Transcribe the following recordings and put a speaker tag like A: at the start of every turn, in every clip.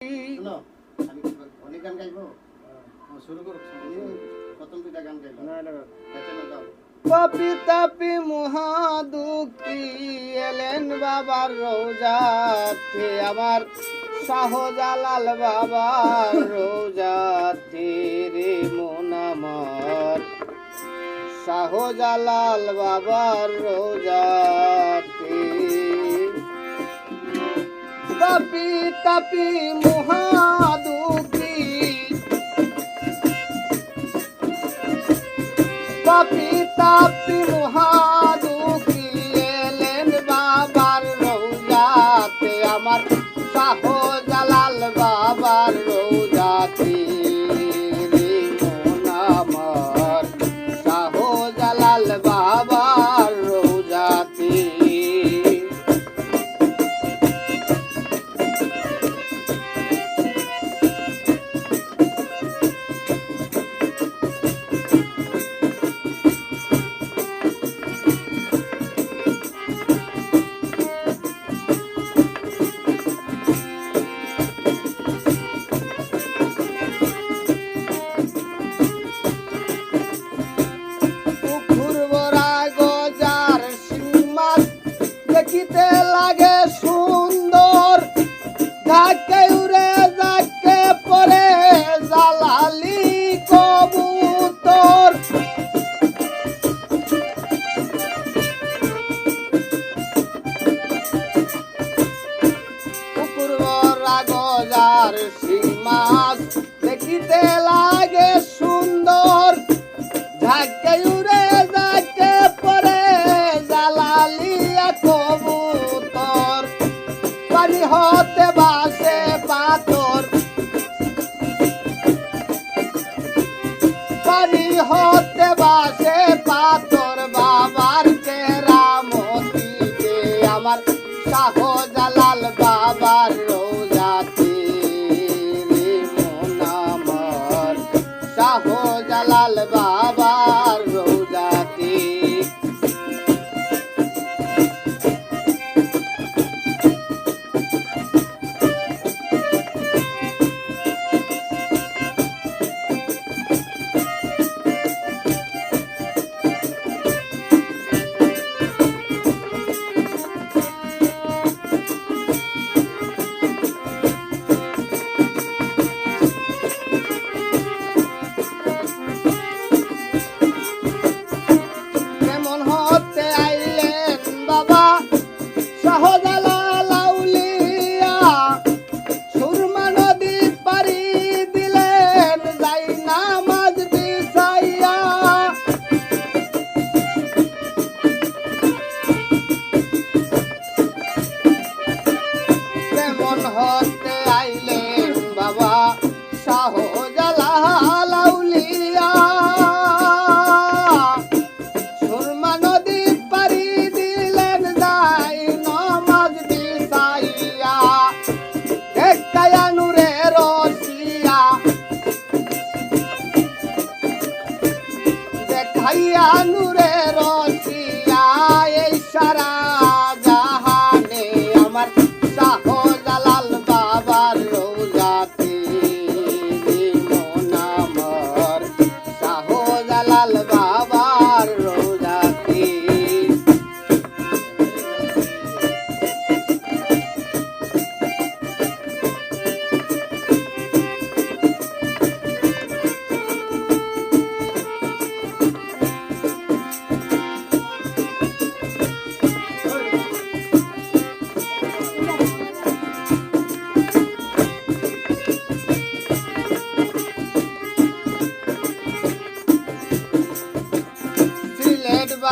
A: শোনো আমি অনেক গান গাইবো?
B: শুরু করো
A: প্রথম দুইটা গান গাইবো।
B: না এটা
A: গাইতে না গাও
B: পাপি তাপি মহাদুখী এলেন বাবার রোজাতে আমার শাহজালাল বাবার রোজাতে রে মন আমার। শাহজালাল বাবার রোজাতে তাপি তাপি মহাদুখী পাপি তাপি মহাদুখী এলেন বাবার রৌজাতে আমার শাহ জালাল বাবার রৌজাতে Mom. দেখাইয়া নূরে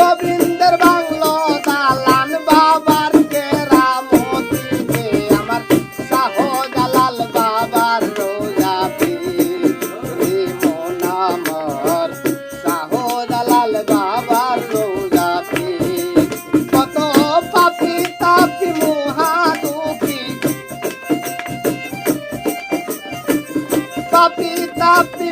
B: গোবিন্দের বাংলো দালান বাবার কেরামতিতে আমার শাহ দালাল বাবার রোজা মন আমার শাহ দালাল বাবার রোজা কত পাপি তাপি মুহা দুঃখী পাপি তাপি